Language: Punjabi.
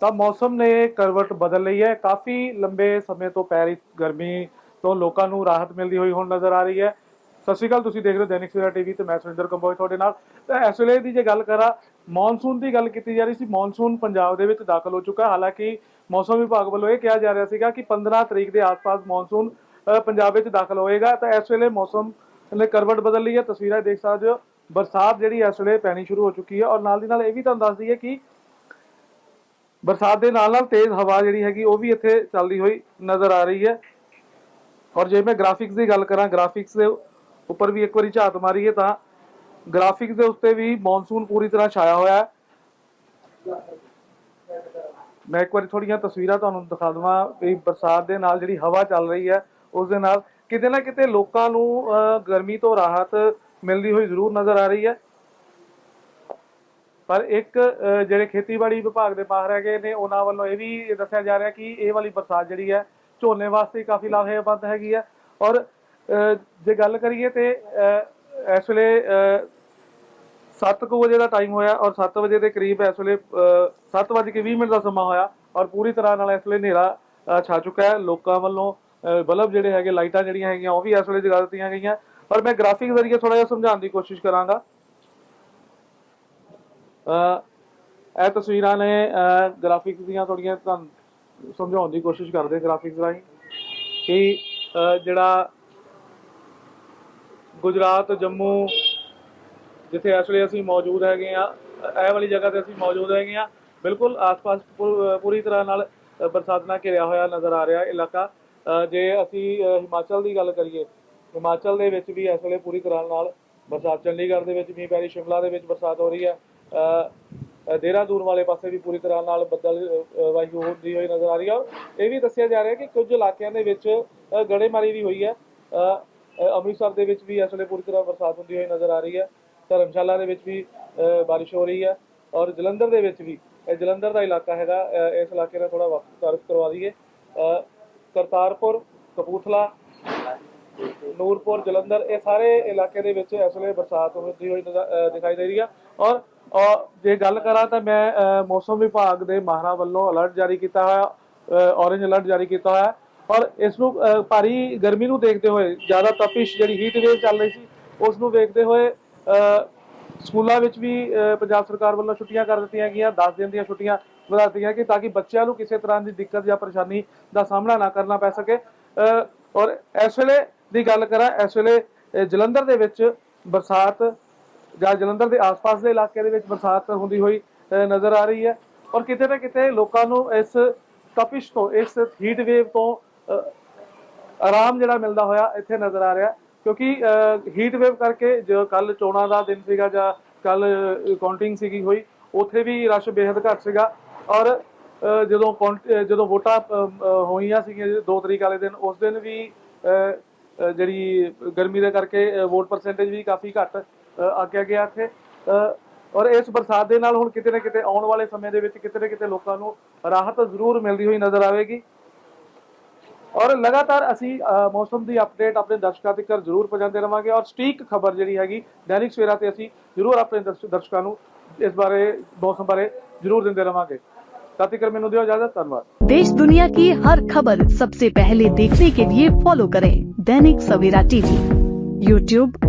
ਤਾਂ ਮੌਸਮ ਨੇ ਕਰਵਟ ਬਦਲ ਲਈ ਹੈ। ਕਾਫੀ ਲੰਬੇ ਸਮੇਂ ਤੋਂ ਪੈ ਰਹੀ ਗਰਮੀ ਤੋਂ ਲੋਕਾਂ ਨੂੰ ਰਾਹਤ ਮਿਲਦੀ ਹੋਈ ਹੁਣ ਨਜ਼ਰ ਆ ਰਹੀ ਹੈ। ਸਤਿ ਸ਼੍ਰੀ ਅਕਾਲ, ਤੁਸੀਂ ਦੇਖ ਰਹੇ ਹੋ ਦੈਨਿਕ ਸਵੇਰਾ ਟੀਵੀ ਤੇ ਮੈਂ ਸੁਰਿੰਦਰ ਕੰਬੋਜ ਤੁਹਾਡੇ ਨਾਲ। ਤਾਂ ਇਸ ਵੇਲੇ ਦੀ ਜੇ ਗੱਲ ਕਰਾਂ, ਮੌਨਸੂਨ ਦੀ ਗੱਲ ਕੀਤੀ ਜਾ ਰਹੀ ਸੀ। ਮੌਨਸੂਨ ਪੰਜਾਬ ਦੇ ਵਿੱਚ ਦਾਖਲ ਹੋ ਚੁੱਕਾ ਹਾਲਾਂਕਿ ਮੌਸਮ ਵਿਭਾਗ ਵੱਲੋਂ ਇਹ ਕਿਹਾ ਜਾ ਰਿਹਾ ਸੀਗਾ ਕਿ 15 ਤਰੀਕ ਦੇ ਆਸ-ਪਾਸ ਮੌਨਸੂਨ ਪੰਜਾਬ ਵਿੱਚ ਦਾਖਲ ਹੋਏਗਾ। ਤਾਂ ਇਸ ਵੇਲੇ ਮੌਸਮ ਨੇ ਕਰਵਟ ਬਦਲ ਲਈ ਹੈ। ਤਸਵੀਰਾਂ ਦੇਖ ਸਕਦੇ ਹੋ। ਬਰਸਾਤ ਜਿਹੜੀ ਇਸ ਵੇਲੇ ਪੈਣੀ ਸ਼ੁਰੂ ਹੋ ਚੁੱਕੀ ਹੈ ਔਰ ਨਾਲ ਦੀ ਨਾਲ ਇਹ ਵੀ ਤੁਹਾਨੂੰ ਦੱਸ ਦਈਏ ਕਿ ਬਰਸਾਤ ਦੇ ਨਾਲ ਨਾਲ ਤੇਜ਼ ਹਵਾ ਜਿਹੜੀ ਹੈਗੀ ਉਹ ਵੀ ਇੱਥੇ ਚੱਲਦੀ ਹੋਈ ਨਜ਼ਰ ਆ ਰਹੀ ਹੈ। ਔਰ ਜੇ ਮੈਂ ਗ੍ਰਾਫਿਕਸ ਦੀ ਗੱਲ ਕਰਾਂ, ਗ੍ਰਾਫਿਕਸ ਦੇ ਉੱਪਰ ਵੀ ਇੱਕ ਵਾਰੀ ਝਾਤ ਮਾਰੀਏ ਤਾਂ ਗ੍ਰਾਫਿਕਸ ਦੇ ਉੱਤੇ ਵੀ ਮੌਨਸੂਨ ਪੂਰੀ ਤਰ੍ਹਾਂ ਛਾਇਆ ਹੋਇਆ ਹੈ। ਮੈਂ ਇੱਕ ਵਾਰੀ ਥੋੜੀਆਂ ਤਸਵੀਰਾਂ ਤੁਹਾਨੂੰ ਦਿਖਾ ਦਵਾਂ ਵੀ ਬਰਸਾਤ ਦੇ ਨਾਲ ਜਿਹੜੀ ਹਵਾ ਚੱਲ ਰਹੀ ਹੈ, ਉਸ ਦੇ ਨਾਲ ਕਿਤੇ ਨਾ ਕਿਤੇ ਲੋਕਾਂ ਨੂੰ ਗਰਮੀ ਤੋਂ ਰਾਹਤ ਮਿਲਦੀ ਹੋਈ ਜ਼ਰੂਰ ਨਜ਼ਰ ਆ ਰਹੀ ਹੈ। ਪਰ ਇੱਕ ਜਿਹੜੇ ਖੇਤੀਬਾੜੀ ਵਿਭਾਗ ਦੇ ਮਾਹਰ ਹੈਗੇ ਨੇ ਉਹਨਾਂ ਵੱਲੋਂ ਇਹ ਵੀ ਦੱਸਿਆ ਜਾ ਰਿਹਾ ਕਿ ਇਹ ਵਾਲੀ ਬਰਸਾਤ ਜਿਹੜੀ ਹੈ ਝੋਨੇ ਵਾਸਤੇ ਕਾਫੀ ਲਾਹੇਵੰਦ ਹੈਗੀ ਹੈ। ਔਰ ਜੇ ਗੱਲ ਕਰੀਏ ਤੇ ਇਸ ਵੇਲੇ ਅਹ, 7 ਵਜੇ ਦਾ ਟਾਈਮ ਹੋਇਆ ਔਰ 7 ਵਜੇ ਦੇ ਕਰੀਬ ਇਸ ਵੇਲੇ 7:20 ਮਿੰਟ ਦਾ ਸਮਾਂ ਹੋਇਆ ਔਰ ਪੂਰੀ ਤਰ੍ਹਾਂ ਨਾਲ ਇਸ ਵੇਲੇ ਹਨੇਰਾ ਛਾ ਚੁੱਕਾ ਹੈ। ਲੋਕਾਂ ਵੱਲੋਂ ਅਹ, ਬਲਬ ਜਿਹੜੇ ਹੈਗੇ ਲਾਈਟਾਂ ਜਿਹੜੀਆਂ ਹੈਗੀਆਂ ਉਹ ਵੀ ਇਸ ਵੇਲੇ ਜਗਾ ਦਿੱਤੀਆਂ ਗਈਆਂ। ਔਰ ਮੈਂ ਗ੍ਰਾਫਿਕ ਜ਼ਰੀਏ ਥੋੜਾ ਜਿਹਾ ਸਮਝਾਉਣ ਦੀ ਕੋਸ਼ਿਸ਼ ਕਰਾਂਗਾ। ਇਹ ਤਸਵੀਰਾਂ ਨੇ ਗ੍ਰਾਫਿਕਸ ਦੀਆਂ ਥੋੜੀਆਂ ਤੁਹਾਨੂੰ ਸਮਝਾਉਣ ਦੀ ਕੋਸ਼ਿਸ਼ ਕਰਦੇ ਗ੍ਰਾਫਿਕਸ ਰਾਹੀਂ ਕਿ ਜਿਹੜਾ ਗੁਜਰਾਤ, ਜੰਮੂ, ਜਿੱਥੇ ਇਸ ਵੇਲੇ ਅਸੀਂ ਮੌਜੂਦ ਹੈਗੇ ਆ ਇਹ ਵਾਲੀ ਜਗ੍ਹਾ ਤੇ ਅਸੀਂ ਮੌਜੂਦ ਹੈਗੇ ਆ ਬਿਲਕੁਲ ਆਸ-ਪਾਸ ਪੂ- ਪੂਰੀ ਤਰ੍ਹਾਂ ਨਾਲ ਬਰਸਾਤ ਨਾਲ ਘਿਰਿਆ ਹੋਇਆ ਨਜ਼ਰ ਆ ਰਿਹਾ ਇਲਾਕਾ। ਜੇ ਅਸੀਂ ਹਿਮਾਚਲ ਦੀ ਗੱਲ ਕਰੀਏ, ਹਿਮਾਚਲ ਦੇ ਵਿੱਚ ਵੀ ਇਸ ਵੇਲੇ ਪੂਰੀ ਤਰ੍ਹਾਂ ਨਾਲ ਬਰਸਾਤ ਚੰਡੀਗੜ੍ਹ ਦੇ ਵਿੱਚ ਮੀਂਹ ਪੈ ਰਹੀ, ਸ਼ਿਮਲਾ ਦੇ ਵਿੱਚ ਬਰਸਾਤ ਹੋ ਰਹੀ ਹੈ। ਦੇਹਰਾਦੂਨ ਵਾਲੇ ਪਾਸੇ ਵੀ ਪੂਰੀ ਤਰ੍ਹਾਂ ਨਾਲ ਬੱਦਲ ਅ, ਹੁੰਦੀ ਹੋਈ ਨਜ਼ਰ ਆ ਰਹੀ ਹੈ ਔਰ ਇਹ ਵੀ ਦੱਸਿਆ ਜਾ ਰਿਹਾ ਕਿ ਕੁਝ ਇਲਾਕਿਆਂ ਦੇ ਵਿੱਚ ਗੜੇਮਾਰੀ ਵੀ ਹੋਈ ਹੈ। ਅੰਮ੍ਰਿਤਸਰ ਦੇ ਵਿੱਚ ਵੀ ਇਸ ਵੇਲੇ ਪੂਰੀ ਤਰ੍ਹਾਂ ਬਰਸਾਤ ਹੁੰਦੀ ਹੋਈ ਨਜ਼ਰ ਆ ਰਹੀ ਹੈ। ਧਰਮਸ਼ਾਲਾ ਦੇ ਵਿੱਚ ਵੀ ਅ, ਬਾਰਿਸ਼ ਹੋ ਰਹੀ ਹੈ ਔਰ ਜਲੰਧਰ ਦੇ ਵਿੱਚ ਵੀ। ਇਹ ਜਲੰਧਰ ਦਾ ਇਲਾਕਾ ਹੈਗਾ ਇਸ ਇਲਾਕੇ ਦਾ ਥੋੜਾ ਵਕਤ ਤਾਰਫ ਕਰਵਾ ਦਈਏ। ਕਰਤਾਰਪੁਰ ਕਪੂਰਥਲਾ ਨੂਰਪੁਰ ਜਲੰਧਰ ਇਹ ਸਾਰੇ ਇਲਾਕੇ ਦੇ ਵਿੱਚ ਇਸ ਵੇਲੇ ਬਰਸਾਤ ਹੁੰਦੀ ਹੋਈ ਨਜ਼ਰ- ਦਿਖਾਈ ਦੇ ਰਹੀ ਹੈ ਔਰ ਔਰ ਜੇ ਗੱਲ ਕਰਾਂ ਤਾਂ ਮੈਂ ਮੌਸਮ ਵਿਭਾਗ ਦੇ ਮਾਹਰਾਂ ਵੱਲੋਂ ਅਲਰਟ ਜਾਰੀ ਕੀਤਾ ਹੋਇਆ ਔਰੇਂਜ ਅਲਰਟ ਜਾਰੀ ਕੀਤਾ ਹੋਇਆ। ਔਰ ਇਸ ਨੂੰ ਭਾਰੀ ਗਰਮੀ ਨੂੰ ਦੇਖਦੇ ਹੋਏ, ਜ਼ਿਆਦਾ ਤਪਿਸ਼ ਜਿਹੜੀ ਹੀਟ ਵੇਵ ਚੱਲ ਰਹੀ ਸੀ, ਉਸ ਨੂੰ ਵੇਖਦੇ ਹੋਏ ਸਕੂਲਾਂ ਵਿੱਚ ਵੀ ਪੰਜਾਬ ਸਰਕਾਰ ਵੱਲੋਂ ਛੁੱਟੀਆਂ ਕਰ ਦਿੱਤੀਆਂ ਗਈਆਂ 10 ਦਿਨ ਦੀਆਂ ਛੁੱਟੀਆਂ ਵਧਾ ਦਿੱਤੀਆਂ ਕਿ ਤਾਂ ਕਿ ਬੱਚਿਆਂ ਨੂੰ ਕਿਸੇ ਤਰ੍ਹਾਂ ਦੀ ਦਿੱਕਤ ਜਾਂ ਪਰੇਸ਼ਾਨੀ ਦਾ ਸਾਹਮਣਾ ਨਾ ਕਰਨਾ ਪੈ ਸਕੇ। ਔਰ ਇਸ ਵੇਲੇ ਦੀ ਗੱਲ ਕਰਾਂ, ਇਸ ਵੇਲੇ ਜਲੰਧਰ ਦੇ ਵਿੱਚ ਬਰਸਾਤ ਜਾਂ ਜਲੰਧਰ ਦੇ ਆਸ-ਪਾਸ ਦੇ ਇਲਾਕੇ ਦੇ ਵਿੱਚ ਬਰਸਾਤ ਹੁੰਦੀ ਹੋਈ ਨਜ਼ਰ ਆ ਰਹੀ ਹੈ। ਔਰ ਕਿਤੇ ਨਾ ਕਿਤੇ ਲੋਕਾਂ ਨੂੰ ਇਸ ਤਪਿਸ਼ ਤੋਂ, ਇਸ ਹੀਟ ਵੇਵ ਤੋਂ ਆਰਾਮ ਜਿਹੜਾ ਮਿਲਦਾ ਹੋਇਆ ਇੱਥੇ ਨਜ਼ਰ ਆ ਰਿਹਾ ਕਿਉਂਕਿ ਹੀਟ ਵੇਵ ਕਰਕੇ ਜੋ ਕੱਲ ਚੋਣਾਂ ਦਾ ਦਿਨ ਸੀਗਾ ਜਾਂ ਕੱਲ ਕਾਊਂਟਿੰਗ ਸੀਗੀ ਹੋਈ, ਉੱਥੇ ਵੀ ਰਸ਼ ਬੇहद ਘੱਟ ਸੀਗਾ। ਔਰ ਜਦੋਂ count- ਜਦੋਂ ਵੋਟਾਂ ਹੋਈਆਂ ਸੀਗੀਆਂ 2 ਤਰੀਕ ਵਾਲੇ ਦਿਨ, ਉਸ ਦਿਨ ਵੀ ਜਿਹੜੀ ਗਰਮੀ ਦੇ ਕਰਕੇ ਵੋਟ ਪਰਸੈਂਟੇਜ ਵੀ ਕਾਫੀ ਘੱਟ ਅ, ਆਕਿਆ ਗਿਆ ਇੱਥੇ ਅ, ਔਰ ਇਸ ਬਰਸਾਤ ਦੇ ਨਾਲ ਹੁਣ ਕਿਤੇ ਨਾ ਕਿਤੇ ਆਉਣ ਵਾਲੇ ਸਮੇਂ ਦੇ ਵਿੱਚ ਕਿਤੇ ਨਾ ਕਿਤੇ ਲੋਕਾਂ ਨੂੰ ਰਾਹਤ ਜ਼ਰੂਰ ਮਿਲਦੀ ਹੋਈ ਨਜ਼ਰ ਆਵੇਗੀ ਔਰ ਲਗਾਤਾਰ ਅਸੀਂ ਅ, ਮੌਸਮ ਦੀ ਅਪਡੇਟ ਆਪਣੇ ਦਰਸ਼ਕਾਂ ਤੱਕ ਜ਼ਰੂਰ ਪਹੁੰਚਾਉਂਦੇ ਰਵਾਂਗੇ ਔਰ ਸਟੀਕ ਖਬਰ ਜਿਹੜੀ ਹੈਗੀ ਦੈਨਿਕ ਸਵੇਰਾ ਤੇ ਅਸੀਂ ਜ਼ਰੂਰ ਆਪਣੇ ਦਰਸ਼- ਦਰਸ਼ਕਾਂ ਨੂੰ ਇਸ ਬਾਰੇ ਮੌਸਮ ਬਾਰੇ ਜ਼ਰੂਰ ਦਿੰਦੇ ਰਵਾਂਗੇ ਤਦ ਤੱਕ ਮੈਨੂੰ ਦਿਓ ਇਜਾਜ਼ਤ ਧੰਨਵਾਦ देश दुनिया की हर खबर सबसे पहले देखने के लिए फॉलो करें दैनिक सवेरा टीवी यूट्यूब